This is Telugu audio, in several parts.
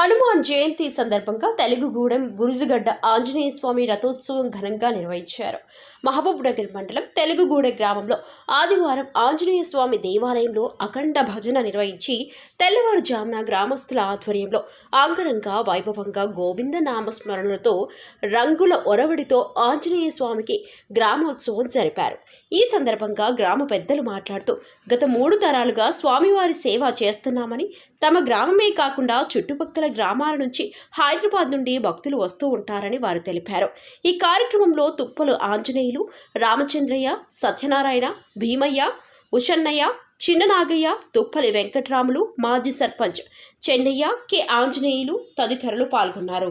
హనుమాన్ జయంతి సందర్భంగా తెలుగుగూడెం బురుజుగడ్డ ఆంజనేయ స్వామి రథోత్సవం ఘనంగా నిర్వహించారు. మహబూబ్ నగర్ మండలం తెలుగుగూడె గ్రామంలో ఆదివారం ఆంజనేయ స్వామి దేవాలయంలో అఖండ భజన నిర్వహించి తెల్లవారుజామున గ్రామస్తుల ఆధ్వర్యంలో ఆంగరంగా వైభవంగా గోవింద నామస్మరణలతో రంగుల ఒరవడితో ఆంజనేయ స్వామికి గ్రామోత్సవం జరిపారు. ఈ సందర్భంగా గ్రామ పెద్దలు మాట్లాడుతూ గత మూడు తరాలుగా స్వామివారి సేవ చేస్తున్నామని తమ గ్రామమే కాకుండా చుట్టుపక్కల గ్రామాల నుంచి హైదరాబాద్ నుండి భక్తులు వస్తూ ఉంటారని వారు తెలిపారు. ఈ కార్యక్రమంలో తుప్పలు ఆంజనేయులు రామచంద్రయ్య సత్యనారాయణ భీమయ్య ఉషన్నయ్య చిన్ననాగయ్య తుప్పలి వెంకట్రాములు మాజీ సర్పంచ్ చెన్నయ్య కె ఆంజనేయులు తదితరులు పాల్గొన్నారు.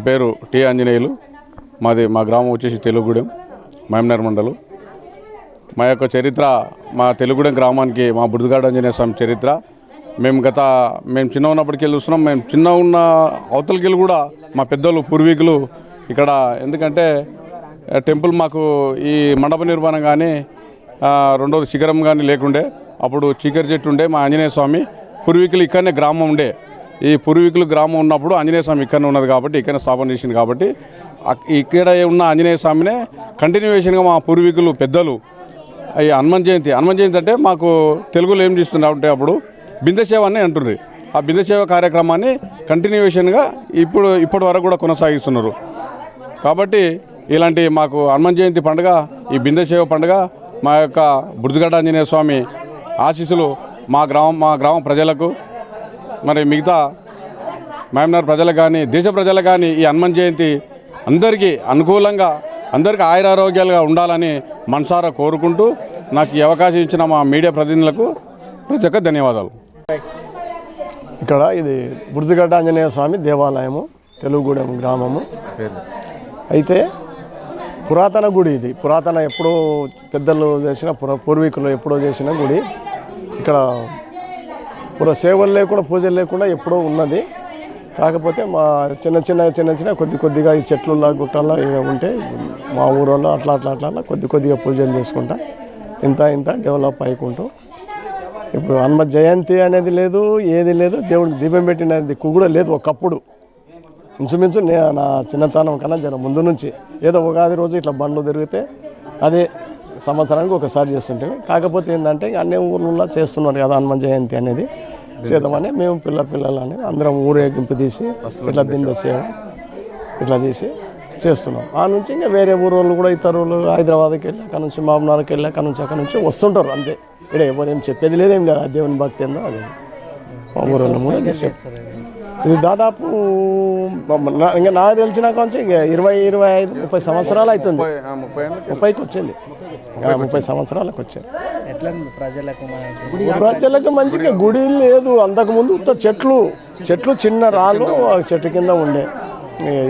నా పేరు టి ఆంజనేయులు. మాది మా గ్రామం వచ్చేసి తెలుగుగూడెం మహమ్నర్ మండలం. మా యొక్క చరిత్ర మా తెలుగుగూడెం గ్రామానికి మా బురదగాడ ఆంజనేయ స్వామి చరిత్ర. మేము గత మేము చిన్న ఉన్నప్పటికి వెళ్ళి చూస్తున్నాం మేము చిన్న ఉన్న అవతలకి వెళ్ళి కూడా మా పెద్దలు పూర్వీకులు ఇక్కడ. ఎందుకంటే టెంపుల్ మాకు ఈ మండప నిర్మాణం కానీ రెండోది శిఖరం కానీ లేకుండే అప్పుడు చీకరి చెట్టు ఉండే మా ఆంజనేయ స్వామి. పూర్వీకులు ఇక్కడనే గ్రామం ఉండే. ఈ పూర్వీకులు గ్రామం ఉన్నప్పుడు ఆంజనేయ స్వామి ఇక్కడనే ఉన్నది కాబట్టి ఇక్కడనే స్థాపన చేసింది కాబట్టి ఇక్కడ ఉన్న ఆంజనేయ స్వామినే కంటిన్యూవేషన్గా మా పూర్వీకులు పెద్దలు ఈ హనుమాన్ జయంతి హనుమాన్ జయంతి అంటే మాకు తెలుగులో ఏం చేస్తుండే అప్పుడు బిందసేవ అని అంటుంది. ఆ బిందసేవ కార్యక్రమాన్ని కంటిన్యూవేషన్గా ఇప్పుడు ఇప్పటి వరకు కూడా కొనసాగిస్తున్నారు. కాబట్టి ఇలాంటి మాకు హనుమాన్ జయంతి పండుగ ఈ బిందసేవ పండుగ మా యొక్క బుర్జగడ్డ ఆంజనేయ స్వామి ఆశీస్సులు మా గ్రామం మా గ్రామ ప్రజలకు మరి మిగతా మహమ్నార్ ప్రజలకు కానీ దేశ ప్రజలకు కానీ ఈ హనుమాన్ జయంతి అందరికీ అనుకూలంగా అందరికీ ఆయురారోగ్యాలుగా ఉండాలని మనసారా కోరుకుంటూ నాకు ఈ అవకాశం ఇచ్చిన మా మీడియా ప్రతినిధులకు ప్రతి ఒక్క ధన్యవాదాలు. ఇక్కడ ఇది బుర్జగడ్డ ఆంజనేయ స్వామి దేవాలయము తెలుగుగూడెం గ్రామము. అయితే పురాతన గుడి ఇది. పురాతన ఎప్పుడో పెద్దలు చేసిన పూర్వీకులు ఎప్పుడో చేసిన గుడి. ఇక్కడ ఇప్పుడు సేవలు లేకుండా పూజలు లేకుండా ఎప్పుడో ఉన్నది. కాకపోతే మా చిన్న చిన్న చిన్న చిన్న కొద్ది కొద్దిగా ఈ చెట్లులా గుట్టల్లో ఇవి ఉంటే మా ఊరోళ్ళు అట్లా అట్లా అట్లా కొద్ది కొద్దిగా పూజలు చేసుకుంటా. ఇంత ఇంత డెవలప్ అయికుంటూ. ఇప్పుడు హనుమ జయంతి అనేది లేదు ఏది లేదు దేవుడికి దీపం పెట్టినది కూడా లేదు ఒకప్పుడు. ఇంచుమించు నా చిన్నతనం కన్నా జర ముందు నుంచి. ఏదో ఉగాది రోజు ఇట్లా బండ్లు తిరిగితే అదే సంవత్సరానికి ఒకసారి చేస్తుంటే కాకపోతే ఏంటంటే అన్ని ఊర్లలో చేస్తున్నారు కదా హనుమ జయంతి అనేది. చేద్దామని మేము పిల్ల పిల్లలని అందరం ఊరేగింపు తీసి ఇట్లా బిందె సేవ ఇట్లా తీసి చేస్తున్నాం. ఆ నుంచి ఇంకా వేరే ఊరోళ్ళు కూడా ఇతర ఊళ్ళు హైదరాబాద్కి వెళ్ళి అక్కడ నుంచి మామనార్కి వెళ్ళి అక్కడ నుంచి అక్కడ నుంచి వస్తుంటారు అంతే. ఇక్కడ ఎవరు ఏం చెప్పేది లేదేం లేదు. ఆ దేవుని భక్తి ఏందో అది. మా ఊరోళ్ళు కూడా చేసాం ఇది దాదాపు ఇంకా నాకు తెలిసిన కొంచెం ఇంకా ఇరవై ఇరవై ఐదు ముప్పై సంవత్సరాలు అవుతుంది. ముప్పైకి వచ్చింది. ముప్పై సంవత్సరాలకు వచ్చాయి ఎట్లా ప్రజలకు మంచిగా గుడి లేదు. అంతకుముందు ఉత్త చెట్లు చెట్లు చిన్న రాళ్ళు ఆ చెట్టు కింద ఉండే.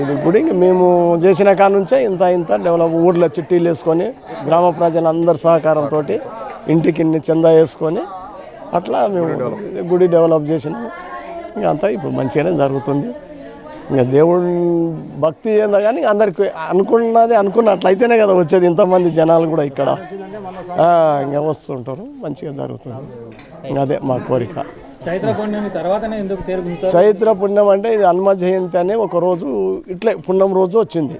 ఇది గుడి మేము చేసిన కాడ నుంచే ఇంత ఇంత డెవలప్ ఊర్లో చిట్టీలు వేసుకొని గ్రామ ప్రజలందరి సహకారంతో ఇంటికి ఇన్ని చందా వేసుకొని అట్లా మేము గుడి డెవలప్ చేసినాము. ఇంకా అంతా ఇప్పుడు మంచిగానే జరుగుతుంది. ఇంకా దేవుడి భక్తి ఏందో కానీ అందరికి అనుకున్నది అనుకున్నట్లయితేనే కదా వచ్చేది. ఇంతమంది జనాలు కూడా ఇక్కడ. ఇంకా వస్తుంటారు. మంచిగా జరుగుతుంది. ఇంకా అదే మా కోరిక. చైత్ర పుణ్యం అంటే ఇది హనుమ జయంతి అనే ఒక రోజు ఇట్లే పుణ్యం రోజు వచ్చింది.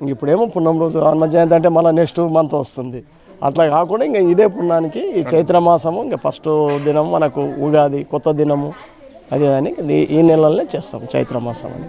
ఇంక ఇప్పుడేమో పుణ్యం రోజు హనుమ జయంతి అంటే మళ్ళీ నెక్స్ట్ మంత్ వస్తుంది. అట్లా కాకుండా ఇంకా ఇదే పుణ్యానికి ఈ చైత్ర మాసము ఇంకా ఫస్ట్ దినం మనకు ఉగాది కొత్త దినము అదే దానికి ఈ నెలలోనే చేస్తాం చైత్ర మాసం అని.